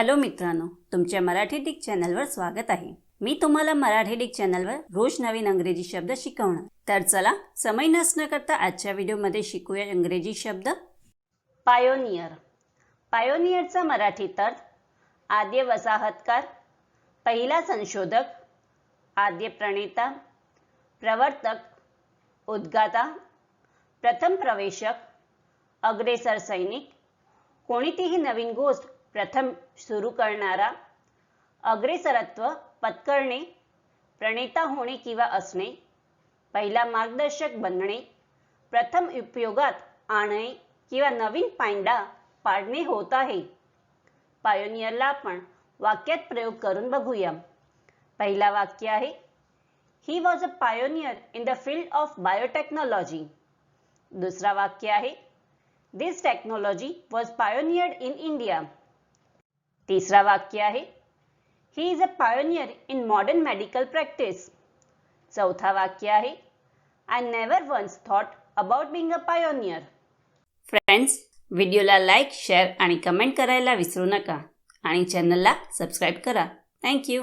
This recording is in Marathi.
हॅलो मित्रांनो तुमच्या मराठी डिक चॅनलवर स्वागत आहे. मी तुम्हाला मराठी डिक चॅनलवर रोज नवीन अंग्रेजी शब्द शिकवणार. तर चला समय नसणं करता आजच्या व्हिडिओमध्ये शिकूया इंग्रजी शब्द. पायोनियर पायोनियरचा मराठी तर आद्य वसाहतकार पहिला संशोधक आद्य प्रणेता प्रवर्तक उद्गाता प्रथम प्रवेशक अग्रेसर सैनिक कोणतीही नवीन गोष्ट प्रथम सुरू करणारा अग्रेसरत्व पत्करणे प्रणेता होणे किंवा असणे पहिला मार्गदर्शक बनणे प्रथम उपयोगात आणणे किंवा नवीन पायंडा पाडणे होत आहे. पायोनियरला आपण वाक्यात प्रयोग करून बघूया. पहिला वाक्य आहे he was a pioneer in the field of biotechnology दुसरा वाक्य आहे this technology was pioneered in India तिसरा वाक्य आहे. He is a pioneer in modern medical practice चौथा वाक्य आहे. I never once thought about being a pioneer friends व्हिडिओला लाईक शेअर आणि कमेंट करायला विसरू नका. आणि चॅनलला सबस्क्राईब करा. थँक्यू